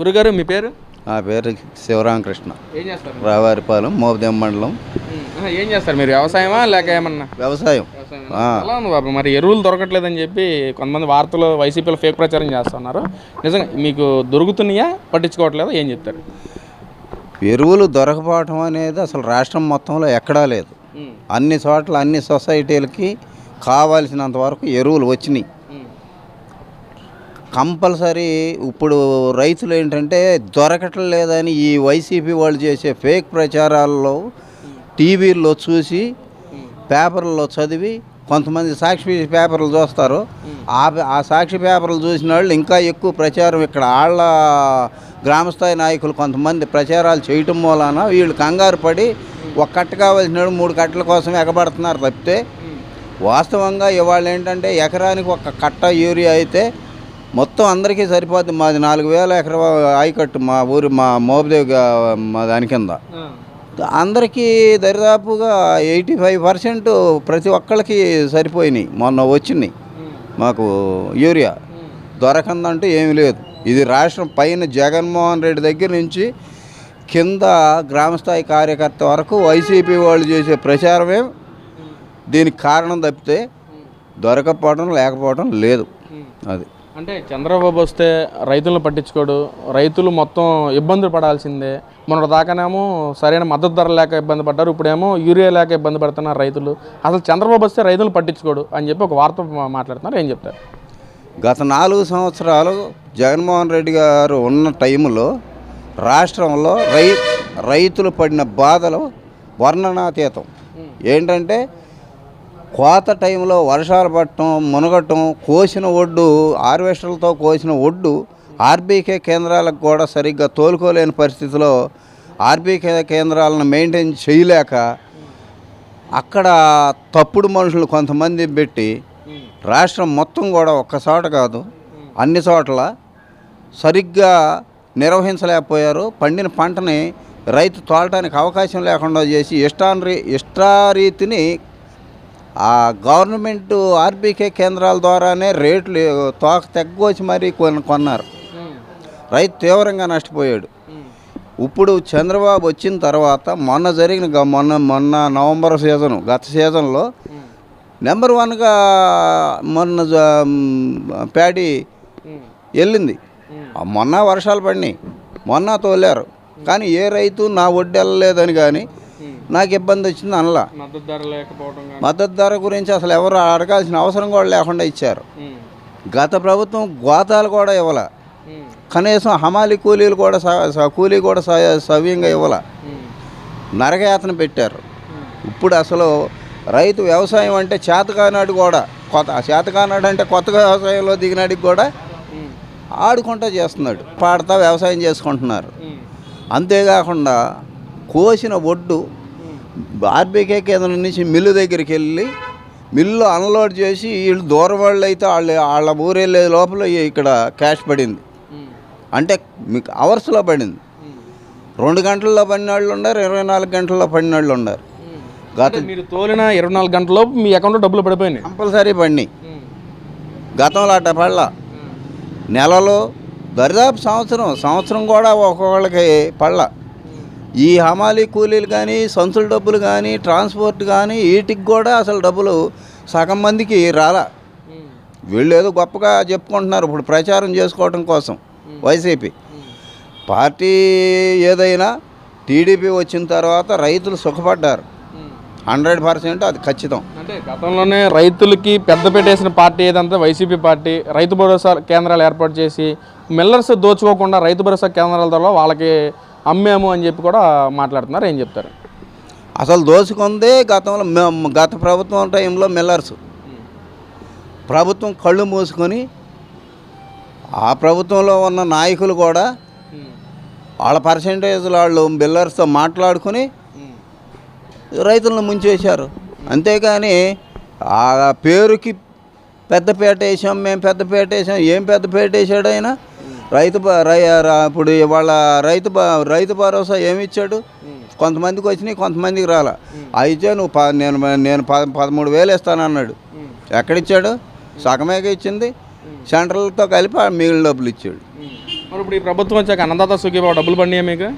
గురుగారు మీ పేరు? నా పేరు శివరామకృష్ణ. ఏం చేస్తారు? రావారిపాలెం మోపదేం మండలం. ఏం చేస్తారు మీరు? వ్యవసాయమా లేక ఏమన్నా? వ్యవసాయం. ఆ. ఎలా ఉంది బాబు? మరి ఎరువులు దొరకట్లేదని చెప్పి కొంతమంది వార్తలు వైసీపీలో ఫేక్ ప్రచారం చేస్తున్నారు. నిజంగా మీకు దొరుకుతున్నాయా? పట్టించుకోవట్లేదా? ఏం చెప్తారు? ఎరువులు దొరకపోవటం అనేది అసలు రాష్ట్రం మొత్తంలో ఎక్కడా లేదు. అన్ని చోట్ల అన్ని సొసైటీలకి కావాల్సినంత వరకు ఎరువులు వచ్చినాయి. కంపల్సరీ ఇప్పుడు రైతులు ఏంటంటే దొరకటం లేదని ఈ వైసీపీ వాళ్ళు చేసే ఫేక్ ప్రచారాల్లో టీవీల్లో చూసి పేపర్లో చదివి కొంతమంది సాక్షి పేపర్లు చూస్తారు. ఆ ఆ సాక్షి పేపర్లు చూసిన వాళ్ళు ఇంకా ఎక్కువ ప్రచారం ఇక్కడ వాళ్ళ గ్రామస్థాయి నాయకులు కొంతమంది ప్రచారాలు చేయటం మూలాన వీళ్ళు కంగారు పడి ఒక కట్ట కావాల్సిన మూడు కట్టల కోసం ఎగబడుతున్నారు తప్పితే వాస్తవంగా ఇవాళ ఏంటంటే ఎకరానికి ఒక కట్ట యూరియా అయితే మొత్తం అందరికీ సరిపోద్ది. మాది నాలుగు వేల ఎకరా ఆయకట్టు మా ఊరి మా మోపదేవి గా- మా దాని కింద. అందరికీ దరిదాపుగా ఎయిటీ ఫైవ్ పర్సెంట్ ప్రతి ఒక్కళ్ళకి సరిపోయినాయి. మొన్న వచ్చినాయి. మాకు యూరియా. దొరకందంటూ ఏమీ లేదు. ఇది రాష్ట్రం పైన జగన్మోహన్ రెడ్డి దగ్గర నుంచి కింద గ్రామస్థాయి కార్యకర్త వరకు వైసీపీ వాళ్ళు చేసే ప్రచారమే. దీనికి కారణం తప్పితే దొరకపోవడం లేకపోవడం లేదు. అది. అంటే చంద్రబాబు వస్తే రైతులను పట్టించుకోడు. రైతులు మొత్తం ఇబ్బందులు పడాల్సిందే. మొన్న దాకానేమో సరైన మద్దతు ధర లేక ఇబ్బంది పడ్డారు. ఇప్పుడేమో యూరియా లేక ఇబ్బంది పడుతున్నారు రైతులు. అసలు చంద్రబాబు వస్తే రైతులు పట్టించుకోడు అని చెప్పి ఒక వార్త మాట్లాడుతున్నారు. ఏం చెప్తారు? గత నాలుగు సంవత్సరాలు జగన్మోహన్ రెడ్డి గారు ఉన్న టైంలో రాష్ట్రంలో రై రైతులు పడిన బాధలు వర్ణనాతీతం. ఏంటంటే కోత టైంలో వర్షాలు పడటం మునగటం కోసిన ఒడ్డు హార్వెస్టర్లతో కోసిన ఒడ్డు ఆర్బీకే కేంద్రాలకు కూడా సరిగ్గా తోలుకోలేని పరిస్థితిలో ఆర్బీకే కేంద్రాలను మెయింటైన్ చేయలేక అక్కడ తప్పుడు మనుషులు కొంతమంది పెట్టి రాష్ట్రం మొత్తం కూడా ఒక్క చోట కాదు అన్ని చోట్ల సరిగ్గా నిర్వహించలేకపోయారు. పండిన పంటని రైతు తోలటానికి అవకాశం లేకుండా చేసి ఇష్టారీ ఇష్టారీతిని ఆ గవర్నమెంట్ ఆర్బీకే కేంద్రాల ద్వారానే రేట్లు తోక తగ్గొచ్చి మరీ కొన్ కొన్నారు. రైతు తీవ్రంగా నష్టపోయాడు. ఇప్పుడు చంద్రబాబు వచ్చిన తర్వాత మొన్న జరిగిన మొన్న మొన్న నవంబర్ సీజను గత సీజన్లో నెంబర్ వన్గా మొన్న ప్యాడీ వెళ్ళింది. ఆ మొన్న వర్షాలు పడినాయి. మొన్న తోలారు. కానీ ఏ రైతు నా ఒడ్డు వెళ్ళలేదని కానీ నాకు ఇబ్బంది వచ్చింది అనలా. మద్దతు ధర గురించి అసలు ఎవరు అడగాల్సిన అవసరం కూడా లేకుండా ఇచ్చారు. గత ప్రభుత్వం గోతాలు కూడా ఇవ్వాల. కనీసం హమాలి కూలీలు కూడా కూలీ కూడా సవ్యంగా ఇవ్వాల. నరకయాతన పెట్టారు. ఇప్పుడు అసలు రైతు వ్యవసాయం అంటే చేతకానాడు కూడా కొత్త చేతకానాడు అంటే కొత్తగా వ్యవసాయంలో దిగినాడికి కూడా ఆడుకుంటా చేస్తున్నాడు. పాడతా వ్యవసాయం చేసుకుంటున్నారు. అంతేకాకుండా కోసిన ఒడ్డు ఆర్బీకే కేంద్రం నుంచి మిల్లు దగ్గరికి వెళ్ళి మిల్లు అన్లోడ్ చేసి వీళ్ళు దూరం వాళ్ళు అయితే వాళ్ళ వాళ్ళ ఊరు వెళ్ళే లోపల ఇక్కడ క్యాష్ పడింది. అంటే మీకు అవర్స్లో పడింది. రెండు గంటల్లో పడిన వాళ్ళు ఉన్నారు ఇరవై నాలుగు గంటల్లో పడిన వాళ్ళు ఉన్నారు. గత మీరు తోలిన ఇరవై నాలుగు గంటల్లో మీ అకౌంట్లో డబ్బులు పడిపోయినాయి. కంపల్సరీ పడినాయి. గతంలో అట్ట పడలా. నెలలో దరిదాపు సంవత్సరం సంవత్సరం కూడా ఒక్కొక్కళ్ళకి పడలా. ఈ హమాలీ కూలీలు కానీ సంచుల డబ్బులు కానీ ట్రాన్స్పోర్ట్ కానీ వీటికి కూడా అసలు డబ్బులు సగం మందికి రాలా. వీళ్ళు ఏదో గొప్పగా చెప్పుకుంటున్నారు ఇప్పుడు ప్రచారం చేసుకోవడం కోసం వైసీపీ. పార్టీ ఏదైనా టీడీపీ వచ్చిన తర్వాత రైతులు సుఖపడ్డారు. హండ్రెడ్ పర్సెంట్ అది ఖచ్చితం. అంటే గతంలోనే రైతులకి పెద్ద పెట్టేసిన పార్టీ ఏదంటే వైసీపీ పార్టీ. రైతు భరోసా కేంద్రాలు ఏర్పాటు చేసి మిల్లర్స్ దోచుకోకుండా రైతు భరోసా కేంద్రాల ద్వారా వాళ్ళకి అమ్మాము అని చెప్పి కూడా మాట్లాడుతున్నారు ఏం చెప్తారు? అసలు దోచుకుందే గతంలో మ- గత ప్రభుత్వం టైంలో మిల్లర్స్. ప్రభుత్వం కళ్ళు మూసుకొని ఆ ప్రభుత్వంలో ఉన్న నాయకులు కూడా వాళ్ళ పర్సంటేజ్లు వాళ్ళు మిల్లర్స్తో మాట్లాడుకుని రైతులను ముంచేశారు. అంతేగాని ఆ పేరుకి పెద్దపేట వేసాం మేము పెద్దపేట వేసాం ఏం పెద్దపేట వేసాడు ఆయన రైతు ఇప్పుడు వాళ్ళ రైతు రైతు భరోసా ఏమి ఇచ్చాడు కొంతమందికి వచ్చినాయి కొంతమందికి రాలా. అయితే నువ్వు ప- నేను నేను పదమూడు వేలు ఇస్తానన్నాడు ఎక్కడిచ్చాడు? సగమేగా ఇచ్చింది. సెంట్రల్తో కలిపి మిగిలిన డబ్బులు ఇచ్చాడు. మరి ఇప్పుడు ఈ ప్రభుత్వం వచ్చాక అన్నదాత సుఖీబాబు డబ్బులు పడినాయా మీకు?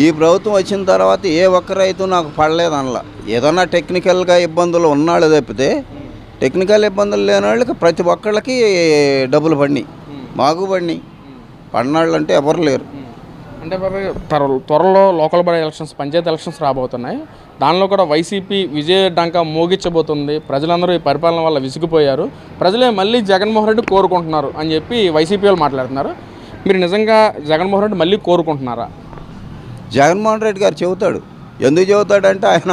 ఈ ప్రభుత్వం వచ్చిన తర్వాత ఏ ఒక్క రైతు నాకు పడలేదు అనలా ఏదన్నా టెక్నికల్గా ఇబ్బందులు ఉన్నాళ్ళు తప్పితే టెక్నికల్ ఇబ్బందులు లేని వాళ్ళకి ప్రతి ఒక్కళ్ళకి డబ్బులు పడినాయి. మాకు పడినాయి. పడినాళ్ళు అంటే ఎవరు లేరు. అంటే త్వరలో local body elections panchayat elections రాబోతున్నాయి. దానిలో కూడా వైసీపీ విజయ డంక మోగించబోతుంది. ప్రజలందరూ ఈ పరిపాలన వల్ల విసిగిపోయారు. ప్రజలే మళ్ళీ జగన్మోహన్ రెడ్డి కోరుకుంటున్నారు అని చెప్పి వైసీపీ వాళ్ళు మాట్లాడుతున్నారు. మీరు నిజంగా జగన్మోహన్ రెడ్డి మళ్ళీ కోరుకుంటున్నారా? జగన్మోహన్ రెడ్డి గారు చెబుతాడు. ఎందుకు చెబుతాడంటే ఆయన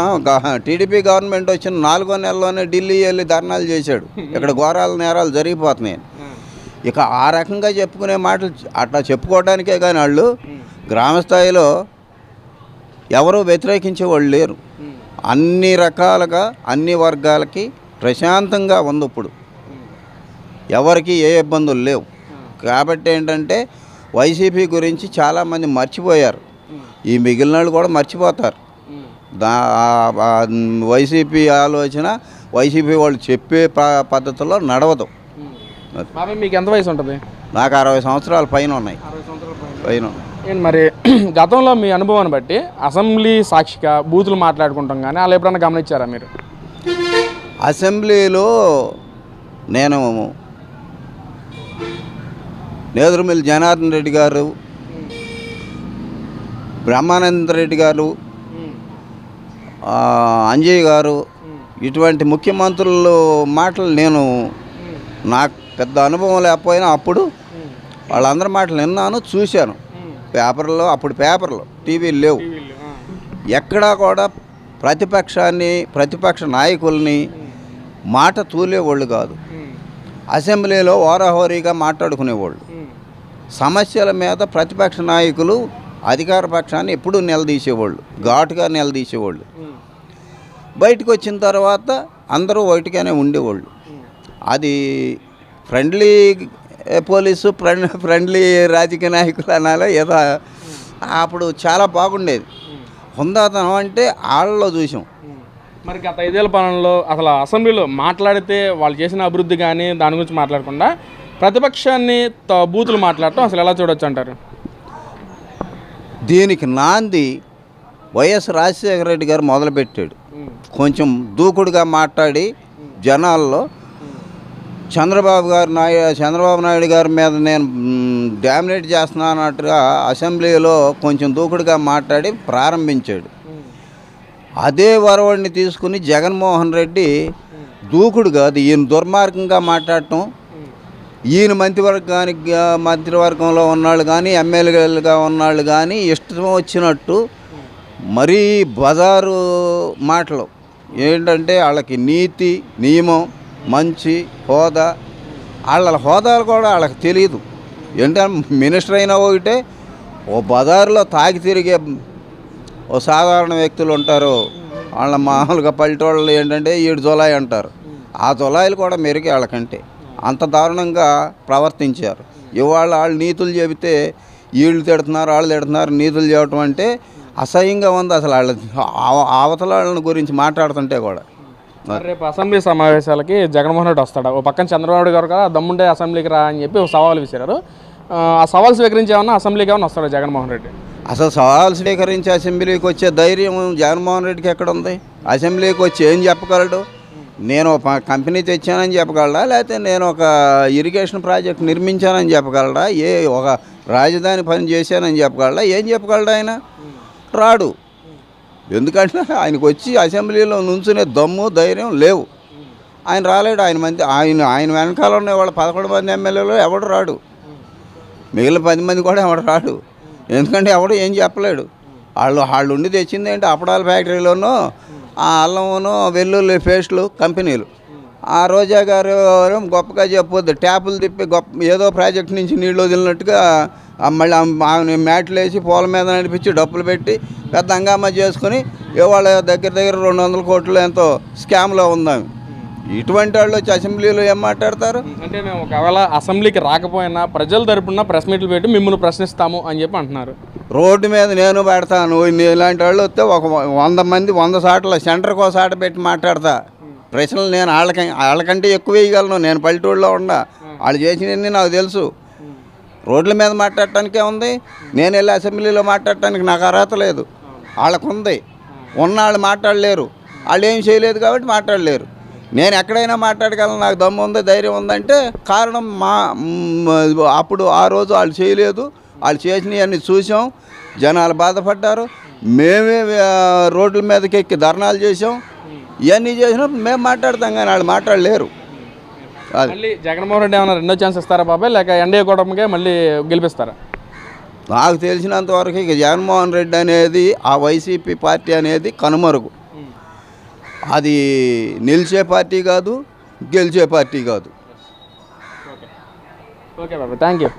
టీడీపీ గవర్నమెంట్ వచ్చిన నాలుగో నెలలోనే ఢిల్లీ వెళ్ళి ధర్నాలు చేశాడు. ఇక్కడ ఘోరాల నేరాలు జరిగిపోతున్నాయి ఇక ఆ రకంగా చెప్పుకునే మాటలు అట్లా చెప్పుకోవడానికే కానీ వాళ్ళు గ్రామ స్థాయిలో ఎవరూ వ్యతిరేకించే వాళ్ళు లేరు. అన్ని రకాలుగా అన్ని వర్గాలకి ప్రశాంతంగా ఉంది ఇప్పుడు. ఎవరికి ఏ ఇబ్బందులు లేవు. కాబట్టి ఏంటంటే వైసీపీ గురించి చాలామంది మర్చిపోయారు. ఈ మిగిలిన వాళ్ళు కూడా మర్చిపోతారు. దా వైసీపీ ఆలోచన వైసీపీ వాళ్ళు చెప్పే ప- పద్ధతిలో నడవదు. బాబాయ్ మీకు ఎంత వయసు ఉంటుంది? నాకు అరవై సంవత్సరాల పైన ఉన్నాయి. పైన. ఏంటి మరి గతంలో మీ అనుభవాన్ని బట్టి అసెంబ్లీ సాక్షిగా బూతులు మాట్లాడుకుంటాం కానీ అలా ఎప్పుడైనా గమనించారా మీరు? అసెంబ్లీలో నేను నేదురుమిల్లి జనార్దన్ రెడ్డి గారు బ్రహ్మానంద రెడ్డి గారు అంజయ్ గారు ఇటువంటి ముఖ్యమంత్రులు మాటలు నేను నాకు పెద్ద అనుభవం లేకపోయినా అప్పుడు వాళ్ళందరి మాటలు విన్నాను చూశాను. పేపర్లో అప్పుడు పేపర్లు టీవీలు లేవు. ఎక్కడా కూడా ప్రతిపక్షాన్ని ప్రతిపక్ష నాయకుల్ని మాట తూలేవాళ్ళు కాదు. అసెంబ్లీలో ఓరాహోరీగా మాట్లాడుకునేవాళ్ళు. సమస్యల మీద ప్రతిపక్ష నాయకులు అధికార పక్షాన్ని ఎప్పుడూ నిలదీసేవాళ్ళు. ఘాటుగా నిలదీసేవాళ్ళు. బయటకు వచ్చిన తర్వాత అందరూ ఒకటిగానే ఉండేవాళ్ళు. అది ఫ్రెండ్లీ పోలీసు ఫ్రెండ్ ఫ్రెండ్లీ రాజకీయ నాయకులు అనాలో ఏదో అప్పుడు చాలా బాగుండేది. హుందాతనం అంటే వాళ్ళలో చూసాం. మరి గత ఐదేళ్ళ పాలనలో అసలు అసెంబ్లీలో మాట్లాడితే వాళ్ళు చేసిన అభివృద్ధి కానీ దాని గురించి మాట్లాడకుండా ప్రతిపక్షాన్ని బూతులు మాట్లాడటం అసలు ఎలా చూడొచ్చు అంటారు? దీనికి నాంది వైఎస్ రాజశేఖర రెడ్డి గారు మొదలుపెట్టాడు. కొంచెం దూకుడుగా మాట్లాడి జనాల్లో చంద్రబాబు గారు నాయ చంద్రబాబు నాయుడు గారి మీద నేను మ్, డామినేట్ చేస్తున్నానట్టుగా అసెంబ్లీలో కొంచెం దూకుడుగా మాట్లాడి ప్రారంభించాడు. అదే వరవడిని తీసుకుని జగన్మోహన్ రెడ్డి దూకుడు కాదు ఈయన దుర్మార్గంగా మాట్లాడటం. ఈయన మంత్రివర్గానికి మంత్రివర్గంలో ఉన్నాళ్ళు కానీ ఎమ్మెల్యేలుగా ఉన్నాళ్ళు కానీ ఇష్టం వచ్చినట్టు మరీ బజారు మాటలు. ఏంటంటే వాళ్ళకి నీతి నియమం మంచి హోదా. వాళ్ళ హోదాలు కూడా వాళ్ళకి తెలియదు ఏంటంటే మినిస్టర్ అయినా ఒకటే ఓ బజారులో తాగి తిరిగే ఓ సాధారణ వ్యక్తులు ఉంటారు. వాళ్ళ మామూలుగా పల్లెటూళ్ళు ఏంటంటే ఏడు జులాయి అంటారు. ఆ జులాయిలు కూడా మెరుగే వాళ్ళకంటే. అంత దారుణంగా ప్రవర్తించారు. ఇవాళ వాళ్ళు నీతులు చెబితే వీళ్ళు తిడుతున్నారు వాళ్ళు తిడుతున్నారు నీతులు చెప్పడం అంటే అసహ్యంగా ఉంది అసలు వాళ్ళ ఆవ- అవతల వాళ్ళని గురించి మాట్లాడుతుంటే కూడా. రేపు అసెంబ్లీ సమావేశాలకి జగన్మోహన్ రెడ్డి వస్తాడు? ఓ పక్కన చంద్రబాబు గారు కదా దమ్ముంటే అసెంబ్లీకి రా అని చెప్పి ఒక సవాల్ విసిరారు. ఆ, సవాల్ స్వీకరించి ఏమన్నా అసెంబ్లీకి ఏమన్నా వస్తాడు జగన్మోహన్ రెడ్డి? అసలు సవాల్ స్వీకరించి అసెంబ్లీకి వచ్చే ధైర్యం జగన్మోహన్ రెడ్డికి ఎక్కడ ఉంది అసెంబ్లీకి వచ్చి ఏం చెప్పగలడు? నేను ఒక కంపెనీ తెచ్చానని చెప్పగలడా? లేకపోతే నేను ఒక ఇరిగేషన్ ప్రాజెక్ట్ నిర్మించానని చెప్పగలడా? ఏ ఒక రాజధాని పని చేశానని చెప్పగలడా? ఏం చెప్పగలడా ఆయన? రాడు. ఎందుకంటే ఆయనకు వచ్చి అసెంబ్లీలో నుంచునే దమ్ము ధైర్యం లేవు. ఆయన రాలేడు ఆయన మంది ఆయన ఆయన వెనకాల ఉన్న వాళ్ళ పదకొండు మంది ఎమ్మెల్యేలు ఎవడు రాడు? మిగిలిన పది మంది కూడా ఎవడు రాడు? ఎందుకంటే ఎవడు ఏం చెప్పలేడు. వాళ్ళు వాళ్ళు ఉండి తెచ్చింది ఏంటి? అప్పడాల ఫ్యాక్టరీలోనూ ఆ అల్లమును వెల్లుల్లి పేస్టులు కంపెనీలు. ఆ రోజా గారు గొప్పగా చెప్పొద్దు. ట్యాపులు తిప్పి గొప్ప ఏదో ప్రాజెక్ట్ నుంచి నీళ్ళు వదిలినట్టుగా మళ్ళీ ఆమె మ్యాట్లు వేసి పూల మీద నడిపించి డప్పులు పెట్టి పెద్ద హంగామా చేసుకుని ఇవాళ దగ్గర దగ్గర రెండు వందల కోట్లు ఎంతో స్కామ్లో ఉందాం. ఇటువంటి వాళ్ళు వచ్చి అసెంబ్లీలో ఏం మాట్లాడతారు? అంటే మేము ఒకవేళ అసెంబ్లీకి రాకపోయినా ప్రజల తరపున ప్రెస్ మీట్లు పెట్టి మిమ్మల్ని ప్రశ్నిస్తాము అని చెప్పి అంటున్నారు. రోడ్డు మీద నేను పెడతాను. ఇలాంటి వాళ్ళు వస్తే ఒక వంద మంది వంద సాటల సెంటర్కి ఒక సాట పెట్టి మాట్లాడతా. ప్రశ్నలు నేను వాళ్ళకి వాళ్ళకంటే ఎక్కువ వేయగలను నేను పల్లెటూళ్ళలో ఉండా వాళ్ళు చేసినవన్నీ నాకు తెలుసు. రోడ్ల మీద మాట్లాడటానికే ఉంది. నేను వెళ్ళి అసెంబ్లీలో మాట్లాడటానికి నాకు అర్హత లేదు. వాళ్ళకు ఉంది ఉన్నవాళ్ళు మాట్లాడలేరు. వాళ్ళు ఏం చేయలేదు కాబట్టి మాట్లాడలేరు. నేను ఎక్కడైనా మాట్లాడగలను. నాకు దమ్ము ఉంది ధైర్యం ఉందంటే కారణం మా అప్పుడు ఆ రోజు వాళ్ళు చేయలేదు. వాళ్ళు చేసినవన్నీ చూసాం. జనాలు బాధపడ్డారు. మేమే రోడ్ల మీదకి ఎక్కి ధర్నాలు చేసాం. ఇవన్నీ చేసినప్పుడు మేము మాట్లాడతాం కానీ వాళ్ళు మాట్లాడలేరు. మళ్ళీ జగన్మోహన్ రెడ్డి ఏమైనా రెండో ఛాన్స్ ఇస్తారా బాబాయ్? లేక ఎన్డీఏ కూటమికే మళ్ళీ గెలిపిస్తారా? నాకు తెలిసినంత వరకు ఇక జగన్మోహన్ రెడ్డి అనేది ఆ వైసీపీ పార్టీ అనేది కనుమరుగు. అది నిలిచే పార్టీ కాదు గెలిచే పార్టీ కాదు. ఓకే. బాబాయ్ థ్యాంక్ యూ